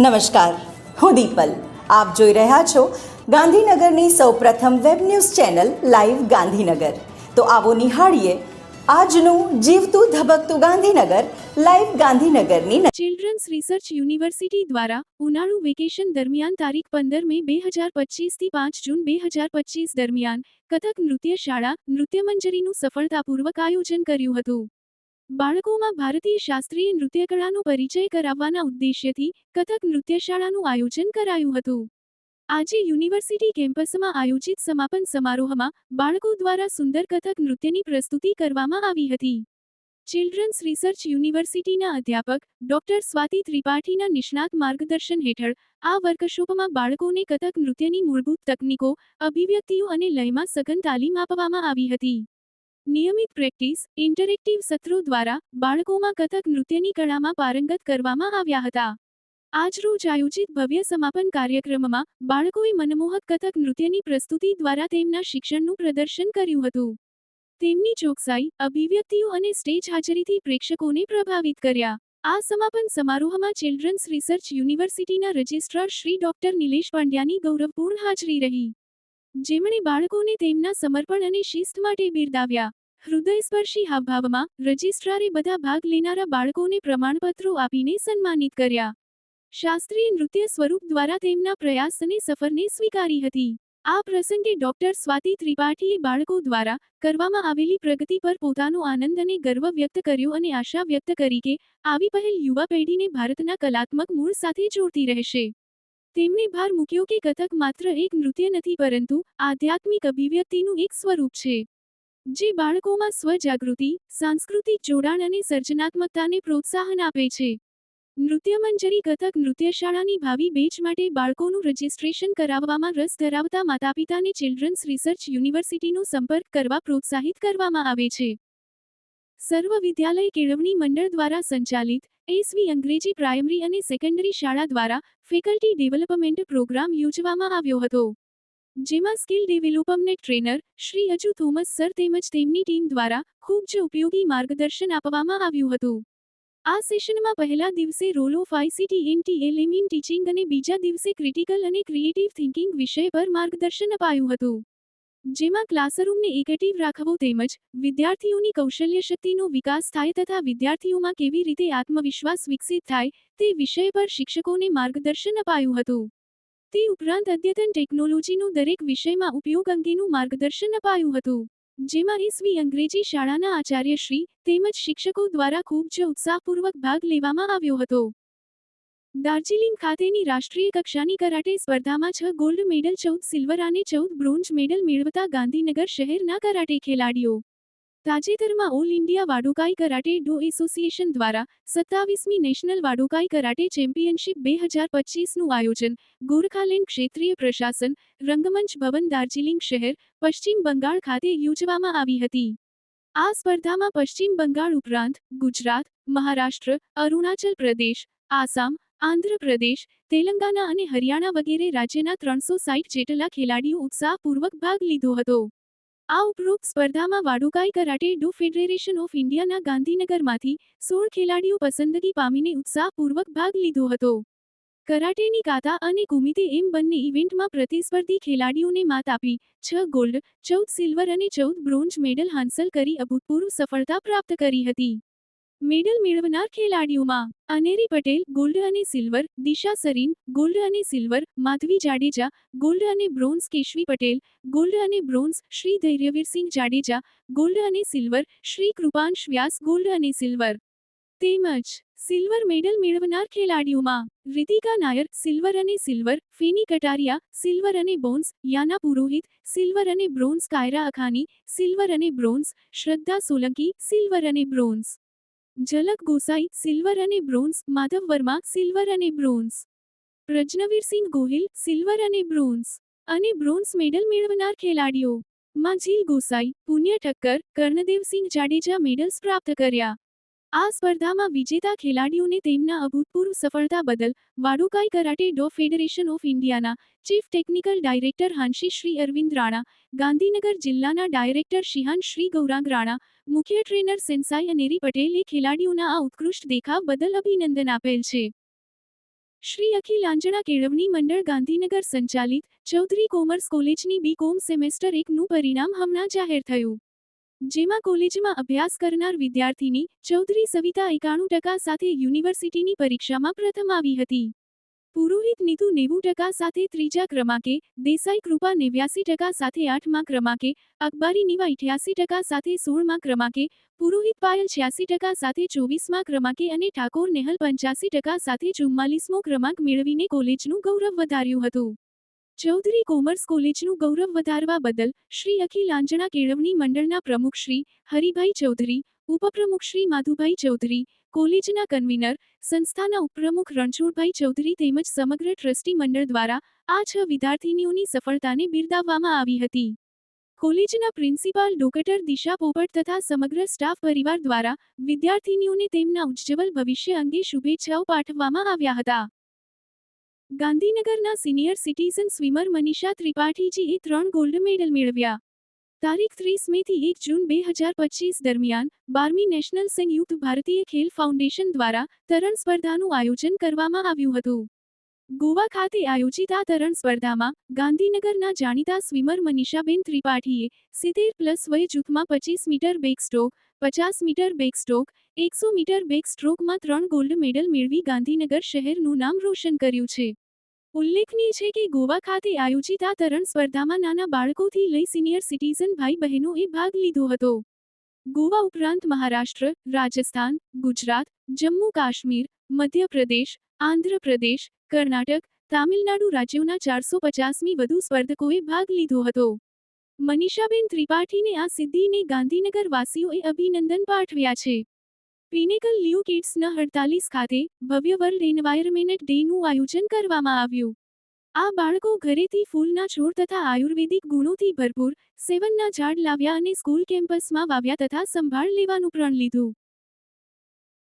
નમસ્કાર. હું દીપલ. આપ જોઈ રહ્યા છો ગાંધીનગરની સૌપ્રથમ web news channel live Gandhinagar. તો આવો નિહાળીએ આજનું જીવતું ધબકતું ગાંધીનગર લાઈવ ગાંધીનગરની ચિલ્ડ્રન્સ રિસર્ચ યુનિવર્સિટી દ્વારા ઉનાળુ વેકેશન દરમિયાન તારીખ પંદર મે બે હજાર પચીસથી પાંચ જૂન બે હજાર પચીસ દરમિયાન કથક નૃત્ય શાળા નૃત્યમંજરીનું સફળતાપૂર્વક આયોજન કર્યું હતું. બાળકોમાં ભારતીય શાસ્ત્રીય નૃત્યકળાનો પરિચય કરાવવાના ઉદ્દેશ્યથી કથક નૃત્યશાળાનું આયોજન કરાયું હતું. આજે યુનિવર્સિટી કેમ્પસમાં આયોજિત સમાપન સમારોહમાં બાળકો દ્વારા સુંદર કથક નૃત્યની પ્રસ્તુતિ કરવામાં આવી હતી. ચિલ્ડ્રન્સ રિસર્ચ યુનિવર્સિટીના અધ્યાપક ડોક્ટર સ્વાતિ ત્રિપાઠીના નિષ્ણાત માર્ગદર્શન હેઠળ આ વર્કશોપમાં બાળકોને કથક નૃત્યની મૂળભૂત તકનીકો, અભિવ્યક્તિઓ અને લયમાં સઘન તાલીમ આપવામાં આવી હતી. નિયમિત પ્રેક્ટિસ, ઇન્ટરેક્ટિવ સત્રો દ્વારા બાળકોમાં કથક નૃત્યની કળામાં પારંગત કરવામાં આવ્યા હતા. આજરોજ આયોજિત ભવ્ય સમાપન કાર્યક્રમમાં બાળકોએ મનમોહક કથક નૃત્યની પ્રસ્તુતિ દ્વારા તેમના શિક્ષણનું પ્રદર્શન કર્યું હતું. તેમની ચોકસાઈ, અભિવ્યક્તિઓ અને સ્ટેજ હાજરીથી પ્રેક્ષકોને પ્રભાવિત કર્યા. આ સમાપન સમારોહમાં ચિલ્ડ્રન્સ રિસર્ચ યુનિવર્સિટીના રજિસ્ટ્રાર શ્રી ડોક્ટર નિલેશ પાંડ્યાની ગૌરવપૂર્ણ હાજરી રહી. જેમણે બાળકોને તેમના સમર્પણ અને શિસ્ત માટે બિરદાવ્યા. હૃદયસ્પર્શી હાવભાવમાં રજિસ્ટ્રારે બધા ભાગ લેનારા બાળકોને પ્રમાણપત્રો આપીને સન્માનિત કર્યા. શાસ્ત્રીય નૃત્ય સ્વરૂપ દ્વારા તેમના પ્રયાસ અને સફરને સ્વીકારી હતી. આ પ્રસંગે ડોક્ટર સ્વાતિ ત્રિપાઠીએ બાળકો દ્વારા કરવામાં આવેલી પ્રગતિ પર પોતાનો આનંદ અને ગર્વ વ્યક્ત કર્યો અને આશા વ્યક્ત કરી કે, આવી પહેલ યુવા પેઢીને ભારતના કલાત્મક મૂળ સાથે જોડતી રહેશે. તેમણે ભાર મૂક્યો કે કથક માત્ર એક નૃત્ય નથી પરંતુ આધ્યાત્મિક અભિવ્યક્તિનું એક સ્વરૂપ છે. જે બાળકોમાં સ્વજાગૃતિ, સાંસ્કૃતિક જોડાણ અને સર્જનાત્મકતાને પ્રોત્સાહન આપે છે. નૃત્ય મંજરી કથક નૃત્યશાળાની ભાવિ બેચ માટે બાળકોનું રજિસ્ટ્રેશન કરાવવામાં રસ ધરાવતા માતાપિતાને ચિલ્ડ્રન્સ રિસર્ચ યુનિવર્સિટીનો સંપર્ક કરવા પ્રોત્સાહિત કરવામાં આવે છે. સર્વ વિદ્યાલય કેળવણી મંડળ દ્વારા સંચાલિત એસવી અંગ્રેજી પ્રાઇમરી અને સેકન્ડરી શાળા દ્વારા ફેકલ્ટી ડેવલપમેન્ટ પ્રોગ્રામ યોજવામાં આવ્યો હતો, જેમાં સ્કિલ ડેવલપમેન્ટ ટ્રેનર શ્રી અજુ થોમસ સર તેમજ તેમની ટીમ દ્વારા ખૂબ જ ઉપયોગી માર્ગદર્શન આપવામાં આવ્યું હતું. આ સેશનમાં પહેલા દિવસે role of ICT and TLM in teaching અને બીજા દિવસે ક્રિટિકલ અને ક્રિએટિવ થિંકિંગ વિષય પર માર્ગદર્શન અપાયું હતું. જેમાં ક્લાસરૂમને એકેટિવ રાખવો તેમજ વિદ્યાર્થીઓની કૌશલ્ય શક્તિનો વિકાસ થાય તથા વિદ્યાર્થીઓમાં કેવી રીતે આત્મવિશ્વાસ વિકસિત થાય તે વિષય પર શિક્ષકોને માર્ગદર્શન અપાયું હતું. તે ઉપરાંત અદ્યતન ટેકનોલોજીનો દરેક વિષયમાં ઉપયોગ અંગેનું માર્ગદર્શન અપાયું હતું. જેમાં ઈસવી અંગ્રેજી શાળાના આચાર્યશ્રી તેમજ શિક્ષકો દ્વારા ખૂબ જ ઉત્સાહપૂર્વક ભાગ લેવામાં આવ્યો હતો. દાર્જિલિંગ ખાતેની રાષ્ટ્રીય કક્ષાની કરાટે સ્પર્ધામાં છ ગોલ્ડ મેડલ, ચૌદ સિલ્વર અને ચૌદ બ્રોન્ઝ મેડલ મેળવતા ગાંધીનગર શહેરના કરાટે ખેલાડીઓ. તાજેતરમાં all India Wadokai karate do association દ્વારા સત્તાવીસમી નેશનલ વાડોકાઈ કરાટે ચેમ્પિયનશિપ બે હજાર પચીસનું આયોજન ગોરખાલેન્ડ ક્ષેત્રીય પ્રશાસન, રંગમંચ ભવન, દાર્જિલિંગ શહેર, પશ્ચિમ બંગાળ ખાતે યોજવામાં આવી હતી. આ સ્પર્ધામાં પશ્ચિમ બંગાળ ઉપરાંત ગુજરાત, મહારાષ્ટ્ર, અરુણાચલ પ્રદેશ, આસામ આંધ્રપ્રદેશ તેલંગાના અને હરિયાણા વગેરે રાજ્યના ત્રણસો સાઠ જેટલા ખેલાડીઓ ઉત્સાહપૂર્વક ભાગ લીધો હતો. આ ઉપરોક્ત સ્પર્ધામાં Wadokai karate do federation of ઇન્ડિયાના ગાંધીનગરમાંથી સોળ ખેલાડીઓ પસંદગી પામીને ઉત્સાહપૂર્વક ભાગ લીધો હતો. કરાટેની કાતા અને કુમિતે એમ બંને ઇવેન્ટમાં પ્રતિસ્પર્ધી ખેલાડીઓને માત આપી, છ ગોલ્ડ, ચૌદ સિલ્વર અને ચૌદ બ્રોન્ઝ મેડલ હાંસલ કરી અભૂતપૂર્વ સફળતા પ્રાપ્ત કરી હતી. મેડલ મેળવનાર ખેલાડીઓમાં અનેરી પટેલ ગોલ્ડ અને સિલ્વર દિશા સરીન ગોલ્ડ અને સિલ્વર માધવી જાડેજા ગોલ્ડ અને બ્રોન્ઝ કેશવી પટેલ ગોલ્ડ અને બ્રોન્ઝ શ્રી ધૈર્યવીરસિંહ જાડેજા ગોલ્ડ અને સિલ્વર શ્રી કૃપાંશ વ્યાસ ગોલ્ડ અને સિલ્વર તેમજ સિલ્વર મેડલ મેળવનાર ખેલાડીઓમાં રિતિકા નાયર સિલ્વર અને સિલ્વર ફેની કટારિયા સિલ્વર અને બોન્સ યાના પુરોહિત સિલ્વર અને બ્રોન્ઝ કાયરા અખાની સિલ્વર અને બ્રોન્ઝ શ્રદ્ધા સોલંકી સિલ્વર અને બ્રોન્ઝ ઝલક ગોસાઈ, સિલ્વર અને બ્રોન્ઝ, માધવ વર્મા, સિલ્વર અને બ્રોન્ઝ. પ્રજ્નવીરસિંહ ગોહિલ, સિલ્વર અને બ્રોન્ઝ. અને બ્રોન્ઝ મેડલ મેળવનાર ખેલાડીઓ. માં ઝીલ ગોસાઈ, પુણ્ય ઠક્કર કર્ણદેવસિંહ જાડેજા મેડલ્સ પ્રાપ્ત કર્યા. આ સ્પર્ધામાં વિજેતા ખેલાડીઓને તેમના અભૂતપૂર્વ સફળતા બદલ Wadokai karate do federation of ઇન્ડિયાના chief technical director Hanshi Shri Arvind Rana, Gandhinagar જિલ્લાના ડાયરેક્ટર શિહાન શ્રી ગૌરાંગ રાણા, મુખ્ય ટ્રેનર સેન્સાઈ અનેરી પટેલે ખેલાડીઓના આ ઉત્કૃષ્ટ દેખાવ બદલ અભિનંદન આપેલ છે. શ્રી અખિલ આંજણા કેળવણી મંડળ ગાંધીનગર સંચાલિત ચૌધરી કોમર્સ કોલેજની બી કોમ સેમેસ્ટર એકનું પરિણામ હમણાં જાહેર થયું. જેમાં કોલેજમાં અભ્યાસ કરનાર વિદ્યાર્થીની ચૌધરી સવિતા એકાણું ટકા સાથે યુનિવર્સિટીની પરીક્ષામાં પ્રથમ આવી હતી. પુરોહિત નીતુ નેવું ટકા સાથે ત્રીજા ક્રમાંકે, દેસાઈ કૃપા નેવ્યાસી ટકા સાથે આઠમા ક્રમાંકે અકબારી નીવા ઇઠ્યાસી ટકા સાથે સોળમા ક્રમાંકે, પુરોહિત પાયલ છ્યાસી ટકા સાથે ચોવીસમા ક્રમાંકે અને ઠાકોર નેહલ પંચ્યાસી ટકા સાથે ચુમ્માલીસમો ક્રમાંક મેળવીને કોલેજનું ગૌરવ વધાર્યું હતું. ચૌધરી કોમર્સ કોલેજનું ગૌરવ વધારવા બદલ શ્રી અખિલ આંજણા કેળવણી મંડળના પ્રમુખ શ્રી હરિભાઈ ચૌધરી, ઉપપ્રમુખ શ્રી માધુભાઈ ચૌધરી, કોલેજના કન્વીનર, સંસ્થાના ઉપપ્રમુખ રણછોડભાઈ ચૌધરી તેમજ સમગ્ર ટ્રસ્ટી મંડળ દ્વારા આ છ વિદ્યાર્થીનીઓની સફળતાને બિરદાવવામાં આવી હતી. કોલેજના પ્રિન્સિપાલ ડોક્ટર દિશા પોપટ તથા સમગ્ર સ્ટાફ પરિવાર દ્વારા વિદ્યાર્થીનીઓને તેમના ઉજ્જવલ ભવિષ્ય અંગે શુભેચ્છાઓ પાઠવવામાં આવ્યા હતા. ગાંધીનગરના સિનિયર સિટીઝન સ્વિમર મનીષા ત્રિપાઠીજીએ ત્રણ ગોલ્ડ મેડલ મેળવ્યા. તારીખ ત્રીસ મેથી એક જૂન બે હજાર પચીસ દરમિયાન બારમી નેશનલ સંયુક્ત ભારતીય ખેલ ફાઉન્ડેશન દ્વારા તરણ સ્પર્ધાનું આયોજન કરવામાં આવ્યું હતું. ગોવા ખાતે આયોજિત આ તરણ સ્પર્ધામાં ગાંધીનગરના જાણીતા સ્વિમર મનીષાબેન ત્રિપાઠીએ સિત્તેર પ્લસ વય જૂથમાં પચીસ મીટર બેકસ્ટ્રોક, પચાસ મીટર બેકસ્ટ્રોક, એકસો મીટર બેકસ્ટ્રોકમાં ત્રણ ગોલ્ડ મેડલ મેળવી ગાંધીનગર શહેરનું નામ રોશન કર્યું છે. ઉલ્લેખનીય છે કે ગોવા ખાતે આયોજિત આ તરણ સ્પર્ધામાં નાના બાળકોથી લઈ સિનિયર સિટીઝન ભાઈ બહેનોએ ભાગ લીધો હતો. ગોવા ઉપરાંત મહારાષ્ટ્ર, રાજસ્થાન, ગુજરાત જમ્મુ કાશ્મીર મધ્યપ્રદેશ આંધ્રપ્રદેશ કર્ણાટક, તામિલનાડુ રાજ્યોના ચારસો પચાસમી વધુ સ્પર્ધકોએ ભાગ લીધો હતો. મનીષાબેન ત્રિપાઠીને આ સિદ્ધિને ગાંધીનગર વાસીઓએ અભિનંદન પાઠવ્યા છે. પિનેકલ લ્યુ કિડ્સના અડતાલીસ ખાતે ભવ્ય વર્લ્ડ એન્વાયરમેન્ટ ડેનું આયોજન કરવામાં આવ્યું. આ બાળકો ઘરેથી ફૂલના છોડ તથા આયુર્વેદિક ગુણોથી ભરપૂર સેવનના ઝાડ લાવ્યા અને સ્કૂલ કેમ્પસમાં વાવ્યા તથા સંભાળ લેવાનું પ્રણ લીધું.